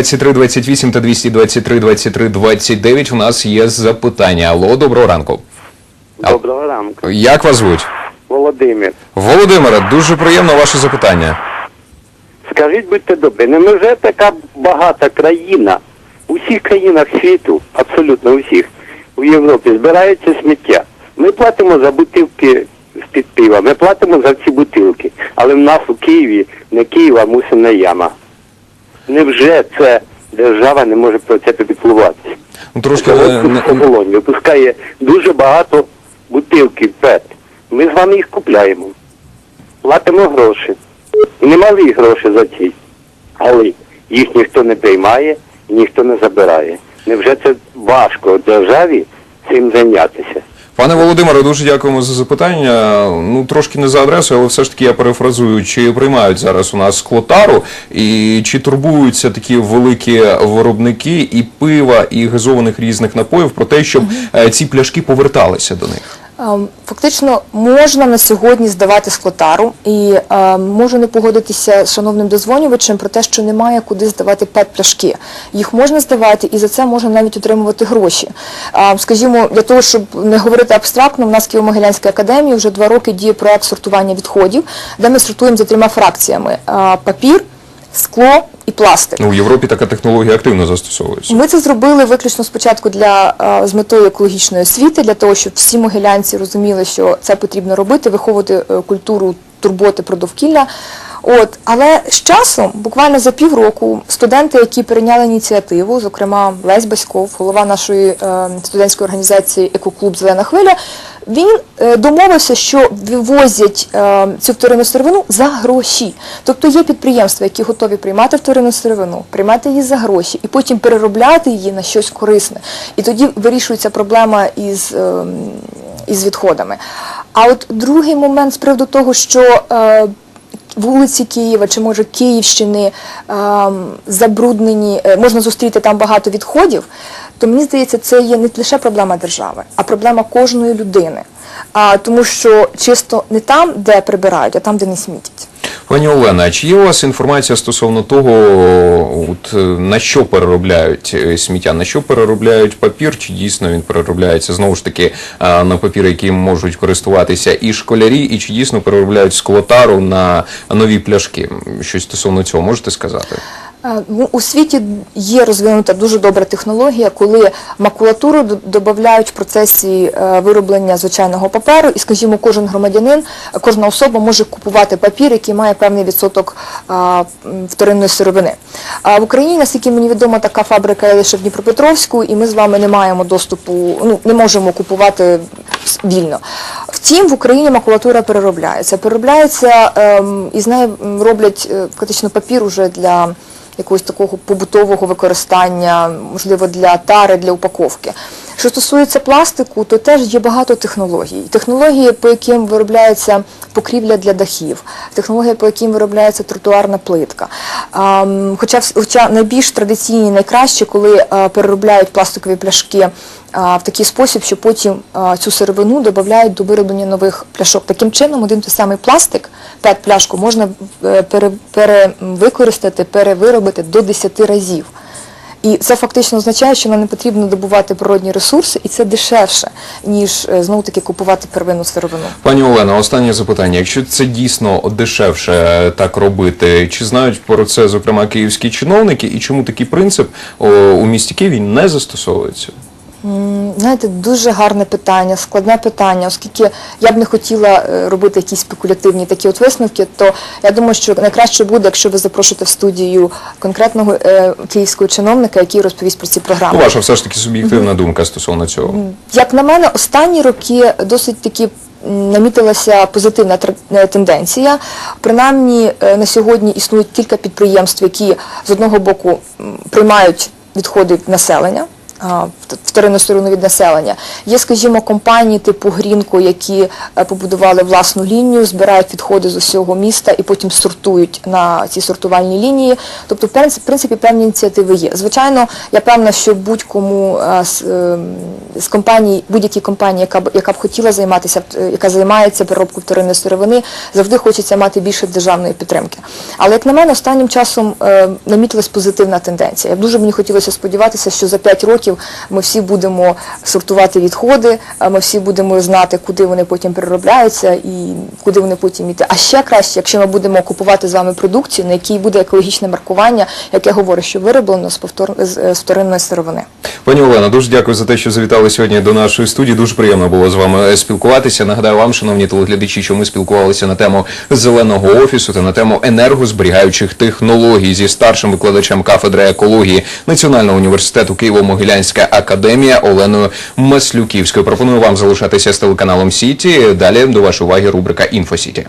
23 28 та 223 23 29 у нас є запитання. Алло, доброго ранку. Доброго ранку. Як вас звуть? Володимир. Володимире, дуже приємно ваше запитання. Скажіть, будьте добрі, не вже така багата країна у всіх країнах світу, абсолютно у всіх, у Європі збирається сміття. Ми платимо за бутилки з-під пива, ми платимо за ці бутилки. Але в нас у Києві не Києва, а мусина яма. Невже це держава не може про це попіклуватися? Ну, трошки е, не- оболонь випускає дуже багато бутилків ПЕТ. Ми з вами їх купляємо. Платимо гроші. Немалі гроші за ці. Але їх ніхто не приймає ніхто не забирає. Невже це важко державі цим зайнятися? Пане Володимире, дуже дякуємо за запитання. Ну трошки не за адресою, але все ж таки я перефразую, чи приймають зараз у нас клотару, і чи турбуються такі великі виробники і пива, і газованих різних напоїв про те, щоб е, ці пляшки поверталися до них. Ем, Фактично можна на сьогодні здавати склотару і е, можу не погодитися з шановним дозвонювачем про те, що немає куди здавати пет-пляшки. Їх можна здавати і за це можна навіть отримувати гроші. Е, скажімо, для того, щоб не говорити абстрактно, в нас Києво-Могилянській академії вже два роки діє проект сортування відходів, де ми сортуємо за трьома фракціями: е, папір, скло і пластик. Ну, в Європі така технологія активно застосовується. Ми це зробили виключно спочатку для е, з метою екологічної освіти, для того, щоб всі могилянці розуміли, що це потрібно робити, виховувати е, культуру турботи про довкілля. От, але з часом, буквально за півроку, студенти, які прийняли ініціативу, зокрема Лесь Баськов, голова нашої е, студентської організації Екоклуб Зелена хвиля, він е, домовився, що вивозять е, цю вторинну сировину за гроші. Тобто є підприємства, які готові приймати вторинну сировину, приймати її за гроші і потім переробляти її на щось корисне. І тоді вирішується проблема із, е, із відходами. А от другий момент з приводу того, що вулиці Києва чи може Київщини ем, забруднені, можна зустріти там багато відходів, то мені здається, це є не лише проблема держави, а проблема кожної людини. А, тому що чисто не там, де прибирають, а там, де не смітять. Пані Олена, чи є у вас інформація стосовно того, от, на що переробляють е, сміття, на що переробляють папір, чи дійсно він переробляється знову ж таки на папір, яким можуть користуватися і школярі, і чи дійсно переробляють склотару на нові пляшки? Щось стосовно цього можете сказати? Е, ну, У світі є розвинута дуже добра технологія, коли макулатуру додають в процесі е, вироблення звичайного паперу, і, скажімо, кожен громадянин, е, кожна особа може купувати папір, який має певний відсоток вторинної сировини. А в Україні, наскільки мені відомо, така фабрика є лише в Дніпропетровську, і ми з вами не маємо доступу, ну не можемо купувати вільно. Втім, в Україні макулатура переробляється. Переробляється ем, і з нею роблять е, фактично папір уже для якогось такого побутового використання, можливо, для тари, для упаковки. Що стосується пластику, то теж є багато технологій. Технології, по яким виробляється покрівля для дахів, технологія, по яким виробляється тротуарна плитка. Хоча, хоча найбільш традиційні, найкраще, коли переробляють пластикові пляшки в такий спосіб, що потім цю сировину додають до вироблення нових пляшок. Таким чином, один той самий пластик, пет-пляшку, можна е, перевикористати, перевиробити до 10 разів. І це фактично означає, що нам не потрібно добувати природні ресурси, і це дешевше, ніж е, знову таки купувати первинну сировину. Пані Олена, останнє запитання. Якщо це дійсно дешевше е, так робити, чи знають про це, зокрема, київські чиновники, і чому такий принцип у місті Києві не застосовується? Знаєте, дуже гарне питання, складне питання, оскільки я б не хотіла е, робити якісь спекулятивні такі от висновки, то я думаю, що найкраще буде, якщо ви запрошуєте в студію конкретного е, київського чиновника, який розповість про ці програми. Ну, ваша все ж таки суб'єктивна думка стосовно цього. Як на мене, останні роки досить таки м, намітилася позитивна е, тенденція. Принаймні е, на сьогодні існують кілька підприємств, які з одного боку приймають відходи населення. Вторинну сторону від населення. Є, скажімо, компанії типу Грінко, які е, побудували власну лінію, збирають відходи з усього міста і потім сортують на ці сортувальні лінії. Тобто, в принципі, певні ініціативи є. Звичайно, я певна, що будь-кому е, з, е, компаній, будь-якій компанії, яка б яка б хотіла займатися, яка займається переробкою вторинної сировини, завжди хочеться мати більше державної підтримки. Але як на мене, останнім часом намітилась позитивна тенденція. Я дуже мені хотілося сподіватися, що за 5 років ми всі будемо сортувати відходи, а ми всі будемо знати, куди вони потім переробляються і куди вони потім йти. А ще краще, якщо ми будемо купувати з вами продукцію, на якій буде екологічне маркування, яке говорить, що вироблено з повтор з, з вторинної сировини. Пані Олена, дуже дякую за те, що завітали сьогодні до нашої студії. Дуже приємно було з вами спілкуватися. Нагадаю вам, шановні телеглядачі, що ми спілкувалися на тему зеленого офісу та на тему енергозберігаючих технологій зі старшим викладачем кафедри екології Національного університету Києво-Могилянська академія Оленою Маслюківською. Пропоную вам залишатися з телеканалом Сіті. Далі до вашої уваги рубрика Інфосіті.